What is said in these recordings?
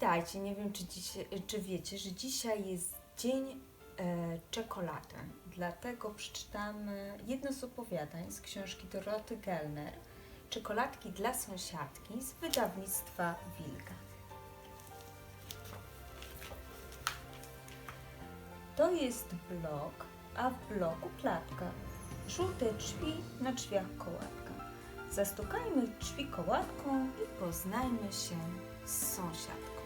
Witajcie. Nie wiem, czy, dzisiaj, czy wiecie, że dzisiaj jest dzień e, czekolady. Dlatego przeczytamy jedno z opowiadań z książki Doroty Gellner Czekoladki dla sąsiadki z wydawnictwa Wilga. To jest blok, a w bloku klatka. Żółte drzwi, na drzwiach kołatka. Zastukajmy drzwi kołatką i poznajmy się z sąsiadką.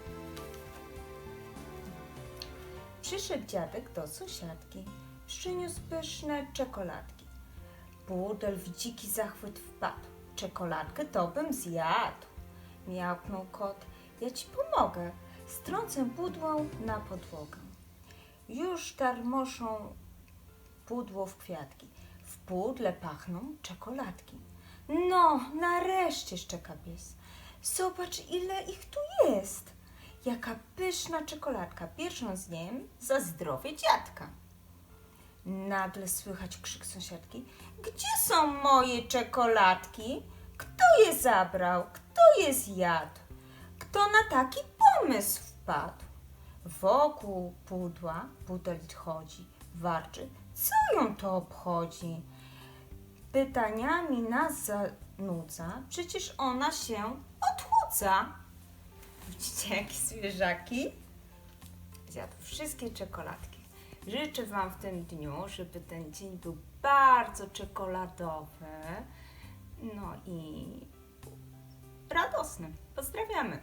Przyszedł dziadek do sąsiadki. Przyniósł pyszne czekoladki. Pudel w dziki zachwyt wpadł. Czekoladkę to bym zjadł. Miałknął kot. Ja ci pomogę. Strącę pudło na podłogę. Już tarmoszą pudło w kwiatki. W pudle pachną czekoladki. No, nareszcie szczeka pies. Zobacz, ile ich tu jest. Jaka pyszna czekoladka. Pierwszą z nim za zdrowie dziadka. Nagle słychać krzyk sąsiadki. Gdzie są moje czekoladki? Kto je zabrał? Kto je zjadł? Kto na taki pomysł wpadł? Wokół pudła pudel chodzi, warczy. Co ją to obchodzi? Pytaniami nas zanudza, przecież ona się odchudza. Widzicie, jakie zwierzaki? Zjadł wszystkie czekoladki. Życzę Wam w tym dniu, żeby ten dzień był bardzo czekoladowy. No i radosny. Pozdrawiamy.